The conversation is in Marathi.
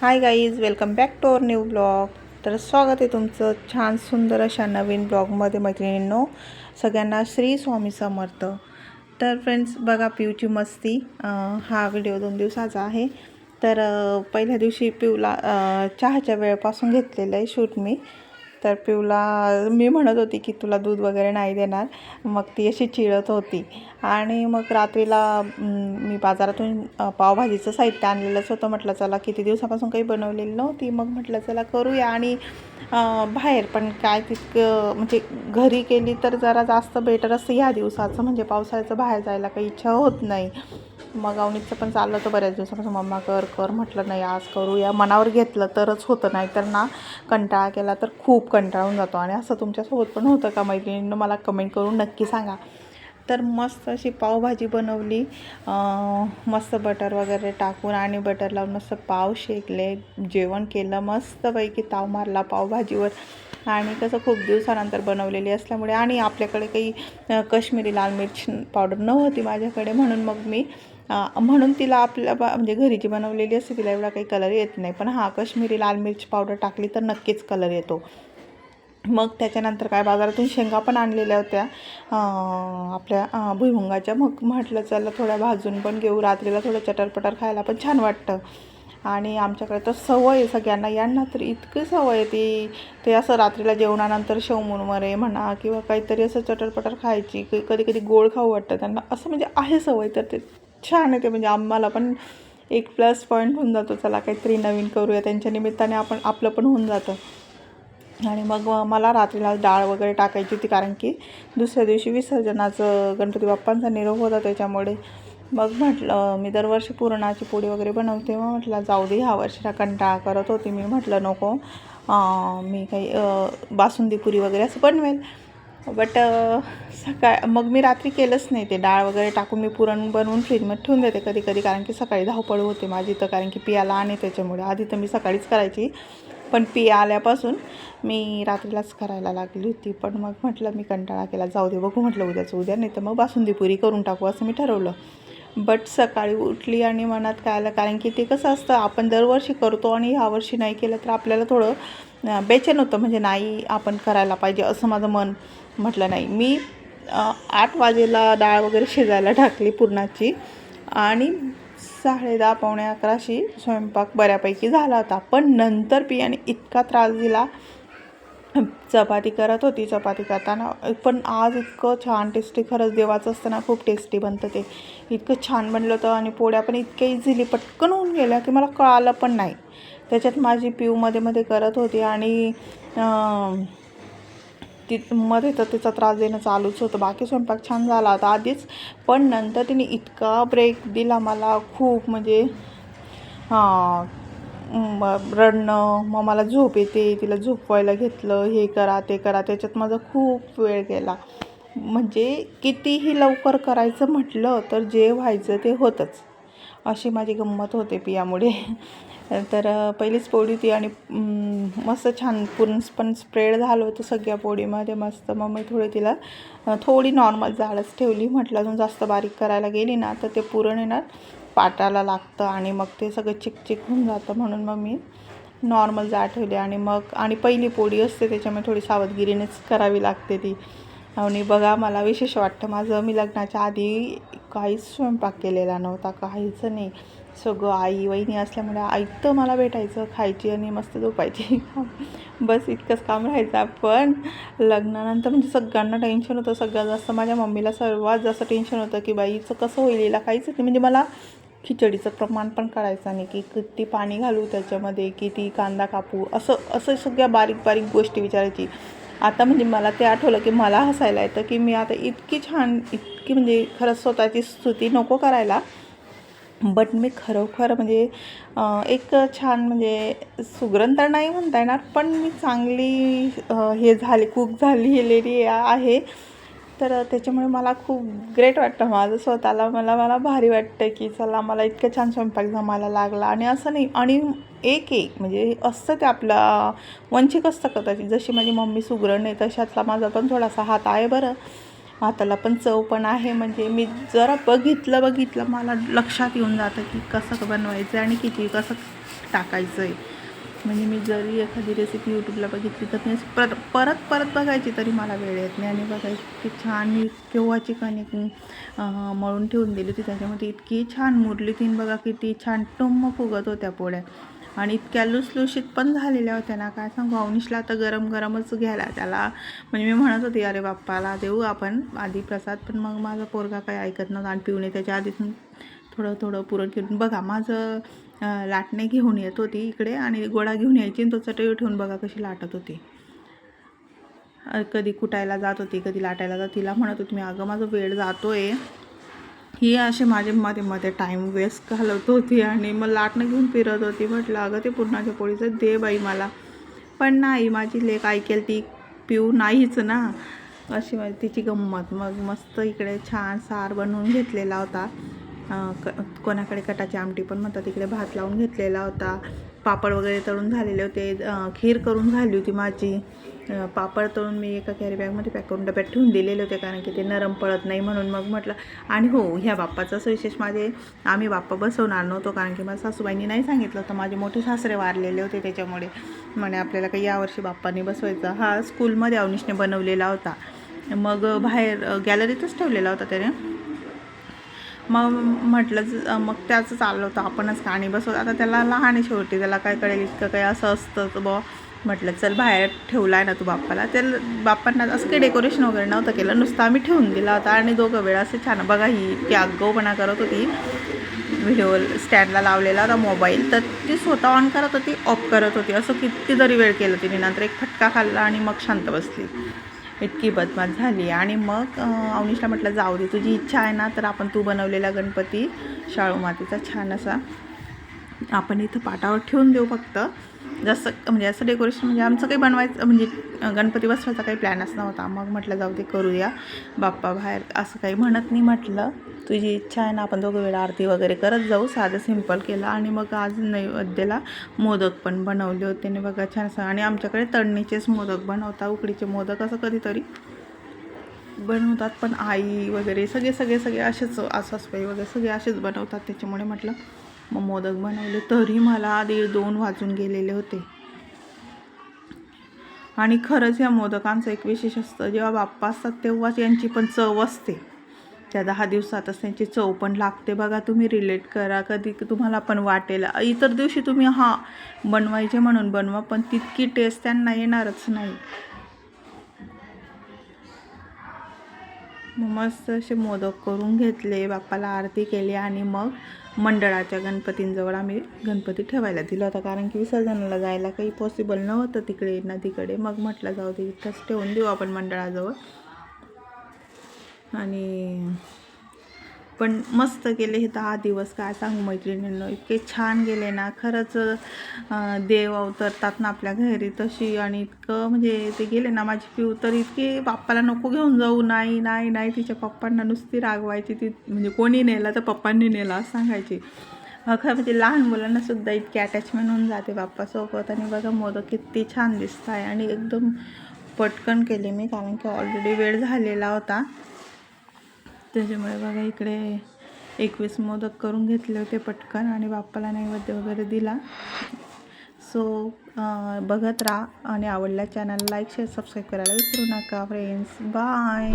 Hi guys welcome back to our new blog तर स्वागत आहे तुमचं छान सुंदर अशा नवीन ब्लॉगमध्ये मैत्रिणींनो सगळ्यांना श्री स्वामी समर्थ. तर फ्रेंड्स बघा पिऊची मस्ती. हा व्हिडिओ दोन दिवसाचा आहे. तर पहिल्या दिवशी पिऊला चहाच्या वेळेपासून घेतलेलं आहे शूट मी. तर पिऊला मी म्हणत होती की तुला दूध वगैरे नाही देणार. मग ती अशी चिळत होती. आणि मग रात्रीला मी बाजारातून पावभाजीचं साहित्य आणलेलंच होतं. म्हटलं चला किती दिवसापासून काही बनवलेली नव्हती. मग म्हटलं चला करूया. आणि बाहेर पण काय तितकं म्हणजे घरी केली तर जरा जास्त बेटर असतं. ह्या दिवसाचं म्हणजे पावसाळ्याचं बाहेर जायला काही इच्छा होत नाही. मग अवनीतचं पण चाललं होतं बऱ्याच दिवसापासून मम्मा कर कर. म्हटलं नाही आज करूया मनावर घेतलं तरच होतं नाही तर ना कंटाळा केला तर खूप कंटाळून जातो. आणि असं तुमच्यासोबत पण होतं का मैत्रिणींनं? मला कमेंट करून नक्की सांगा. तर मस्त अशी पावभाजी बनवली. मस्त बटर वगैरे टाकून आणि बटर लावून मस्त पाव शेकले. जेवण केलं मस्तपैकी ताव मारला पावभाजीवर. आणि कसं खूप दिवसानंतर बनवलेली असल्यामुळे आणि आपल्याकडे काही कश्मीरी लाल मिर्च पावडर नव्हती माझ्याकडे म्हणून मग मी म्हणून तिला आपल्या बा म्हणजे घरी जी बनवलेली असते तिला एवढा काही कलर येत नाही. पण हां कश्मीरी लाल मिरची पावडर टाकली तर नक्कीच कलर येतो. मग त्याच्यानंतर काय बाजारातून शेंगा पण आणलेल्या होत्या. आपल्या भुईमुंगाच्या भुईमुगाच्या. मग म्हटलं चला थोड्या भाजून पण घेऊ. रात्रीला थोडं चटरपटर खायला पण छान वाटतं. आणि आमच्याकडे तर सवय आहे सगळ्यांना. यांना तर इतकी सवय आहे ती ते असं रात्रीला जेवणानंतर शेवमुरमरे म्हणा किंवा काहीतरी असं चटरपटर खायची कधी कधी गोड खाऊ वाटतं. त्यांना असं म्हणजे आहे सवय तर ते. छान आहे ते. म्हणजे आम्हाला पण एक प्लस पॉईंट होऊन जातो. चला काहीतरी नवीन करूया. त्यांच्या निमित्ताने आपण आपलं पण होऊन जातं. आणि मग मला रात्रीला डाळ वगैरे टाकायची होती. कारण की दुसऱ्या दिवशी विसर्जनाचं गणपती बाप्पांचा निरोप होता त्याच्यामुळे. मग म्हटलं मी दरवर्षी पुरणाची पोळी वगैरे बनवते. मग म्हटलं जाऊ दे ह्या वर्षीला कंटाळा करत होती. मी म्हटलं नको. मी काही बासुंदी पुरी वगैरे असं बनवेल. बट uh, सकाळ मग मी रात्री केलंच नाही ते. डाळ वगैरे टाकून मी पुरण बनवून फ्रीजमध्ये ठेवून देते कधी कधी कारण की सकाळी धावपळ होते माझी तर कारण की पियाला आणि त्याच्यामुळे. आधी तर मी सकाळीच करायची पण पिया आल्यापासून मी रात्रीलाच करायला लागली होती. पण मग म्हटलं मी कंटाळा केला. जाऊ दे बघू म्हटलं उद्याचं. उद्या नाही तर मग बासुंदी पुरी करून टाकू असं मी ठरवलं. बट सकाळी उठली आणि मनात काय आलं कारण की ते कसं असतं आपण दरवर्षी करतो आणि ह्यावर्षी नाही केलं तर आपल्याला थोडं अं, बेचैन होतं म्हणजे नाही आपण करायला पाहिजे असं माझं मन म्हटलं नाही. मी आठ वाजेला डाळ वगैरे शिजायला टाकली पुरणाची आणि साडे दहा पावणे अकराशी स्वयंपाक बऱ्यापैकी झाला होता. पण नंतर पियाने इतका त्रास दिला चपाती करत होती चपाती करताना. पण आज इतकं छान टेस्टी खरंच देवाचं असताना खूप टेस्टी बनतं ते. इतकं छान बनलं होतं आणि पोळ्या पण इतक्या इझिली पटकन होऊन गेल्या की मला कळालं पण नाही. त्याच्यात माझी पिऊ मध्ये मध्ये करत होती आणि ती मध्ये तर तिचा त्रास देणं चालूच होतं. बाकी स्वयंपाक छान झाला होता आधीच. पण नंतर तिने इतका ब्रेक दिला मला खूप. म्हणजे हां रडणं मग मला झोप येते तिला झोपवायला घेतलं हे करा ते करा त्याच्यात माझा खूप वेळ गेला. म्हणजे कितीही लवकर करायचं म्हटलं तर जे व्हायचं ते होतंच. अशी माझी गंमत होते पियामुळे. तर पहिलीच पोळी होती आणि मस्त छान पूर्ण पण स्प्रेड झालं होतं सगळ्या पोळीमध्ये मस्त. मग मी थोडी तिला थोडी नॉर्मल जाडच ठेवली. म्हटलं अजून जास्त बारीक करायला गेली ना तर ते पुरण येणार. पाटाला लागतं आणि मग ते सगळं चिकचिक होऊन जातं. म्हणून मग मी नॉर्मल जा ठेवली आणि मग आणि पहिली पोळी असते त्याच्यामुळे थोडी सावधगिरीनेच करावी लागते ती. आणि बघा मला विशेष वाटतं माझं मी लग्नाच्या आधी काहीच स्वयंपाक केलेला नव्हता काहीच नाही. सगळं आई वहिनी असल्यामुळे ऐकतं मला भेटायचं खायची आणि मस्त झोपायची. बस इतकंच काम राहायचं. पण लग्नानंतर म्हणजे सगळ्यांना टेन्शन होतं. सगळ्यात जास्त माझ्या मम्मीला सर्वात जास्त टेन्शन होतं की बाईचं कसं होईल हिला काहीच नाही. म्हणजे मला खिचडीचं प्रमाण पण काढायचं नाही की किती पाणी घालू त्याच्यामध्ये किती कांदा कापू असं असं सगळ्या बारीक बारीक गोष्टी विचारायची. आता म्हणजे मला ते आठवलं की मला हसायला येतं की मी आता इतकी छान इतकी म्हणजे खरंच स्वतःची स्तुती नको करायला बट मी खरोखर म्हणजे एक छान म्हणजे सुगरण तर नाही म्हणता येणार पण मी चांगली हे झाली कूक झालेली आहे. तर त्याच्यामुळे मला खूप ग्रेट वाटतं माझं स्वतःला. मला मला भारी वाटतं की चला मला इतकं छान स्वयंपाक जमायला लागला. आणि असं नाही आणि एक एक म्हणजे असतं ते आपला वंचिक असतं कदाचित जशी माझी मम्मी सुगरण आहे तशातला माझा पण थोडासा हात आहे बरं. हाताला पण चव पण आहे. म्हणजे मी जरा बघितलं बघितलं मला लक्षात येऊन जातं की कसं बनवायचं आणि किती कसं टाकायचं आहे म्हणजे मी जरी एखादी रेसिपी यूट्यूबला बघितली तर मी परत पर परत परत बघायची तरी मला वेळ येत नाही. आणि बघायची की छान मी केव्हाची कणिक मळून ठेवून दिली होती. त्याच्यामध्ये इतकी छान मुरली तीन बघा किती छान टुम्म फुगत होत्या पोळ्या. आणि इतक्या लुसलुशीत पण झालेल्या होत्या ना. काय सांगू अवनिशला तर गरम गरमच घ्यायला त्याला. म्हणजे मी म्हणत होती अरे बाप्पाला देऊ आपण आधी प्रसाद. पण मग माझा पोरगा काही ऐकत नव्हता आणि पिऊने त्याच्या आधीतून थोडं थोडं पुरण घेऊन बघा माझं लाटणे घेऊन येत होती इकडे आणि गोळा घेऊन यायची आणि तो चटई ठेवून बघा कशी लाटत होती. कधी कुटायला जात होती कधी लाटायला जात तिला म्हणत होती मी अगं माझा वेळ जातो आहे ही असे माझे मध्ये मध्ये टाईम वेस्ट घालवत होती आणि मग लाटणं घेऊन फिरत होती. म्हटलं अगं ते पुरणाच्या पोळीचं दे बाई मला. पण नाही माझी लेक ऐकेल ती पिऊ नाहीच ना. अशी माझी तिची गंमत. मग मस्त इकडे छान सार बनवून घेतलेला होता. क कोणाकडे कटाची आमटी पण म्हणतात तिकडे भात लावून घेतलेला होता. पापड वगैरे तळून झालेले होते. खीर करून झाली होती माझी. पापड तळून मी एका कॅरी बॅगमध्ये पॅक करून डब्यात ठेवून दिलेले होते कारण की ते नरम पडत नाही म्हणून मग म्हटलं. आणि हो ह्या बाप्पाचं असं विशेष माझे आम्ही बाप्पा बसवणार नव्हतो कारण की माझ्या सासूबाईंनी नाही सांगितलं होतं. माझे मोठे सासरे वारलेले होते त्याच्यामुळे. म्हणे आपल्याला काही यावर्षी बाप्पांनी बसवायचा. हा स्कूलमध्ये अवनिशने बनवलेला होता. मग बाहेर गॅलरीतच ठेवलेला होता त्याने. मग म्हटलं ज- मग त्याचं चाललं होतं आपणच आणि बसवत आता त्याला लहान आहे शेवटी त्याला काय कळेल इतकं काही असं असतं तर बुवा म्हटलं चल बाहेर ठेवला आहे ना तू बाप्पाला. त्याला बाप्पांना असं काही डेकोरेशन वगैरे नव्हतं केलं नुसतं आम्ही ठेवून दिला होता. आणि दोघं वेळा असं छान बघा ही इतकी आगाऊपणा करत होती व्हिडिओ स्टँडला लावलेला होता मोबाईल तर ती स्वतः ऑन करत होती ऑफ करत होती. असं किती जरी वेळ केलं तिने. नंतर एक फटका खाल्ला आणि मग शांत बसली. इतकी बदमाश झाली. आणि मग अं, अवनीशला म्हटलं जाऊ दे तुझी इच्छा आहे ना तर आपण तू बनवलेला गणपती शाळू मातीचा छान असा आपण इथं पाटावर ठेवून देऊ फक्त. जसं म्हणजे असं डेकोरेशन म्हणजे आमचं काही बनवायचं म्हणजे गणपती बसवायचा काही प्लॅनच नव्हता मग म्हटलं जाऊ दे करूया. बाप्पा बाहेर असं काही म्हणत नाही म्हटलं. तुझी इच्छा आहे ना आपण दोघं वेळा आरती वगैरे करत जाऊ. साधं सिंपल केलं. आणि मग आज नैवेद्याला मोदक पण बनवले होते. आणि बघा छान असं. आणि आमच्याकडे तळणीचेच मोदक बनवतात उकडीचे मोदक असं कधीतरी बनवतात. पण आई वगैरे सगळे सगळे सगळे असेच आसासबाई वगैरे सगळे असेच बनवतात. त्याच्यामुळे म्हटलं मग मोदक बनवले तरी मला दीड दोन वाजून गेलेले होते. आणि खरंच या मोदकांचं एक विशेष असतं जेव्हा बाप्पा असतात तेव्हाच यांची पण चव असते. त्या दहा दिवसातच त्यांची चव पण लागते. बघा तुम्ही रिलेट करा. कधी तुम्हाला पण वाटेल. इतर दिवशी तुम्ही हां बनवायचे म्हणून बनवा पण तितकी टेस्ट त्यांना येणारच नाही. मग मस्त असे मोदक करून घेतले बाप्पाला आरती केली आणि मग मंडळाच्या गणपतींजवळ आम्ही गणपती ठेवायला दिला होता. कारण की विसर्जनाला जायला काही पॉसिबल नव्हतं तिकडे ना तिकडे मग म्हटलं जाऊ दे इथंच ठेवून देऊ आपण मंडळाजवळ. आणि पण मस्त गेले हे दहा दिवस काय सांगू मैत्रिणींनो इतके छान गेले ना. खरंच देव अवतरतात ना आपल्या घरी तशी. आणि इतकं म्हणजे ते गेले ना माझी पिऊ तर इतकी बाप्पाला नको घेऊन जाऊ. नाही नाही नाही तिच्या पप्पांना नुसती रागवायची. ती म्हणजे कोणी नेला तर पप्पांनी नेला असं सांगायची. खरं म्हणजे लहान मुलांना सुद्धा इतकी अटॅचमेंट होऊन जाते बाप्पासोबत. आणि बघा मोदक किती छान दिसत आहे आणि एकदम पटकन केले मी कारण की ऑलरेडी वेळ झालेला होता. त्याच्यामुळे बघा इकडे एकवीस मोदक करून घेतले होते पटकन आणि बाप्पाला नैवेद्य वगैरे दिला. सो बघत राहा आणि आवडल्या चॅनल लाईक शेअर सबस्क्राईब करायला विसरू नका फ्रेंड्स बाय